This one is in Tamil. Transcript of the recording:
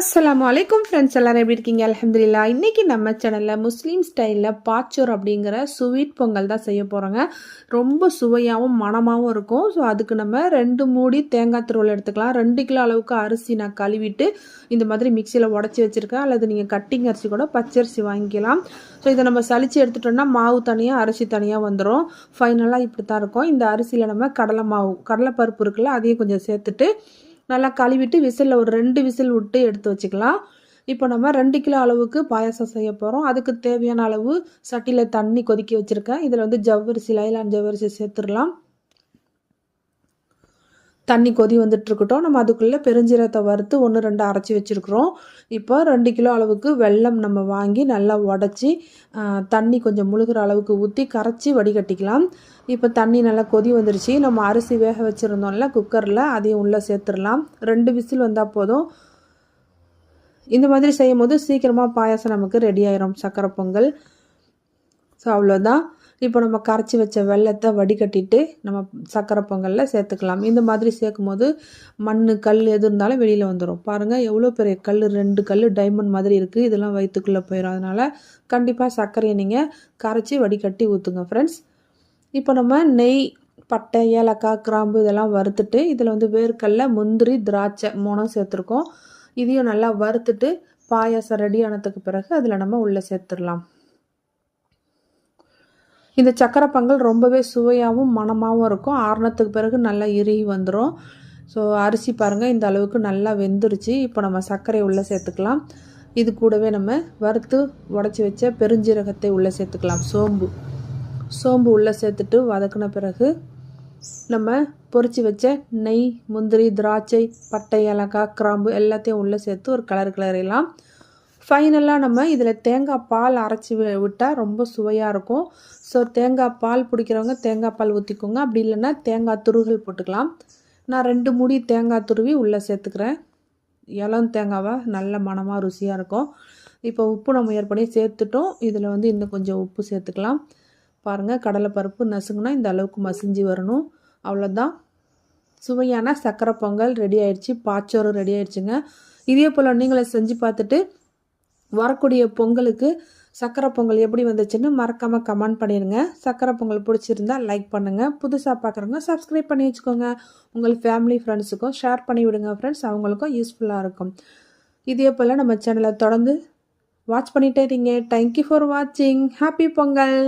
அஸ்லாம் வலைக்கும் ஃப்ரெண்ட்ஸ் எல்லாரும் எப்படி இருக்கீங்க? அலமதுல்லா இன்றைக்கி நம்ம சேனலில் முஸ்லீம் ஸ்டைலில் பாச்சோர் அப்படிங்கிற ஸ்வீட் பொங்கல் தான் செய்ய போகிறோங்க ரொம்ப சுவையாகவும் மணமாகவும் இருக்கும். ஸோ அதுக்கு நம்ம ரெண்டு மூடி தேங்காய் துருவல் எடுத்துக்கலாம். ரெண்டு கிலோ அளவுக்கு அரிசி நான் கழுவிட்டு இந்த மாதிரி மிக்சியில் உடச்சி வச்சுருக்கேன். அல்லது நீங்கள் கட்டிங் அரிசி கூட பச்சரிசி வாங்கிக்கலாம். ஸோ இதை நம்ம சளிச்சு எடுத்துட்டோம்னா மாவு தனியாக அரிசி தனியாக வந்துடும் ஃபைனலாக இப்படி தான் இருக்கும். இந்த அரிசியில் நம்ம கடலை மாவு கடலைப்பருப்பு இருக்குல்ல அதையும் கொஞ்சம் சேர்த்துட்டு நல்லா கழுவிட்டு விசிலில் ஒரு ரெண்டு விசில் விட்டு எடுத்து வச்சுக்கலாம். இப்போ நம்ம ரெண்டு கிலோ அளவுக்கு பாயாசம் செய்ய போகிறோம் அதுக்கு தேவையான அளவு சட்டியில் தண்ணி கொதிக்க வச்சுருக்கேன். இதில் வந்து ஜவ்வரிசி லைலான் ஜவ்வரிசி சேர்த்துடலாம். தண்ணி கொதி வந்துட்டுருக்கட்டும். நம்ம அதுக்குள்ளே பெருஞ்சீரத்தை வறுத்து ஒன்று ரெண்டு அரைச்சி வச்சுருக்குறோம். இப்போ ரெண்டு கிலோ அளவுக்கு வெல்லம் நம்ம வாங்கி நல்லா உடச்சி தண்ணி கொஞ்சம் முழுகிற அளவுக்கு ஊற்றி கரைச்சி வடிகட்டிக்கலாம். இப்போ தண்ணி நல்லா கொதி வந்துருச்சு. நம்ம அரிசி வேக வச்சுருந்தோம்ல குக்கரில் அதையும் உள்ளே சேர்த்துடலாம். ரெண்டு விசில் வந்தால் போதும். இந்த மாதிரி செய்யும் போது சீக்கிரமாக பாயாசம் நமக்கு ரெடி ஆயிரும். சக்கரை பொங்கல். ஸோ அவ்வளோதான். இப்போ நம்ம கரைச்சி வச்ச வெள்ளத்தை வடிகட்டிட்டு நம்ம சக்கரை பொங்கலில் சேர்த்துக்கலாம். இந்த மாதிரி சேர்க்கும் போது மண் கல் எது இருந்தாலும் வெளியில் வந்துடும் பாருங்கள் எவ்வளோ பெரிய கல்? ரெண்டு கல் டைமண்ட் மாதிரி இருக்குது இதெல்லாம் வயிற்றுக்குள்ளே போயிடும் அதனால் கண்டிப்பாக சர்க்கரையை நீங்கள் கரைச்சி வடிகட்டி ஊற்றுங்க ஃப்ரெண்ட்ஸ் இப்போ நம்ம நெய் பட்டை ஏலக்காய் கிராம்பு இதெல்லாம் வறுத்துட்டு இதில் வந்து வேர்க்கல்ல முந்திரி திராட்சை மூணும் சேர்த்துருக்கோம். இதையும் நல்லா வறுத்துட்டு பாயாசம் ரெடி ஆனதுக்கு பிறகு அதில் நம்ம உள்ளே சேர்த்துடலாம். இந்த சக்கரை பொங்கல் ரொம்பவே சுவையாகவும் மணமாகவும் இருக்கும். ஆறுனத்துக்கு பிறகு நல்லா இறுகி வந்துடும் ஸோ அரிசி பாருங்கள் இந்த அளவுக்கு நல்லா வெந்துருச்சு. இப்போ நம்ம சர்க்கரை உள்ளே சேர்த்துக்கலாம். இது கூடவே நம்ம வறுத்து உடச்சி வச்ச பெருஞ்சீரகத்தை உள்ளே சேர்த்துக்கலாம். சோம்பு. சோம்பு உள்ளே சேர்த்துட்டு வதக்கின பிறகு நம்ம பொறிச்சு வச்ச நெய் முந்திரி திராட்சை பட்டை ஏலக்காய் கிராம்பு எல்லாத்தையும் உள்ளே சேர்த்து ஒரு கலர் கலரையெல்லாம் ஃபைனலாக நம்ம இதில் தேங்காய் பால் அரைச்சி விட்டால் ரொம்ப சுவையாக இருக்கும். ஸோ தேங்காய் பால் பிடிக்கிறவங்க தேங்காய் பால் ஊற்றிக்கோங்க அப்படி இல்லைன்னா தேங்காய் துருகல் போட்டுக்கலாம். நான் ரெண்டு மூடி தேங்காய் துருவி உள்ளே சேர்த்துக்கிறேன். இளம் தேங்காவை? நல்ல மனமாக ருசியாக இருக்கும். இப்போ உப்பு நம்ம ஏற்படி சேர்த்துட்டோம். இதில் வந்து இன்னும் கொஞ்சம் உப்பு சேர்த்துக்கலாம். பாருங்கள் கடலைப்பருப்பு நசுங்கன்னா இந்த அளவுக்கு மசிஞ்சு வரணும். அவ்வளோதான் சுவையான சக்கரை பொங்கல் ரெடி ஆயிடுச்சு. பாச்சோறு ரெடி ஆயிடுச்சுங்க. இதே போல் நீங்களே செஞ்சு பார்த்துட்டு வரக்கூடிய பொங்கலுக்கு சக்கரை பொங்கல் எப்படி வந்துச்சுன்னு மறக்காமல் கமெண்ட் பண்ணிடுங்க. சக்கரை பொங்கல் பிடிச்சிருந்தா லைக் பண்ணுங்கள் புதுசாக பார்க்குறவங்க சப்ஸ்கிரைப் பண்ணி வச்சுக்கோங்க. உங்கள் ஃபேமிலி ஃப்ரெண்ட்ஸுக்கும் ஷேர் பண்ணி விடுங்க ஃப்ரெண்ட்ஸ் அவங்களுக்கும் யூஸ்ஃபுல்லாக இருக்கும். இதே போல் நம்ம சேனலை தொடர்ந்து வாட்ச் பண்ணிட்டே இருக்கீங்க தேங்க்யூ ஃபார் வாட்சிங் ஹாப்பி பொங்கல்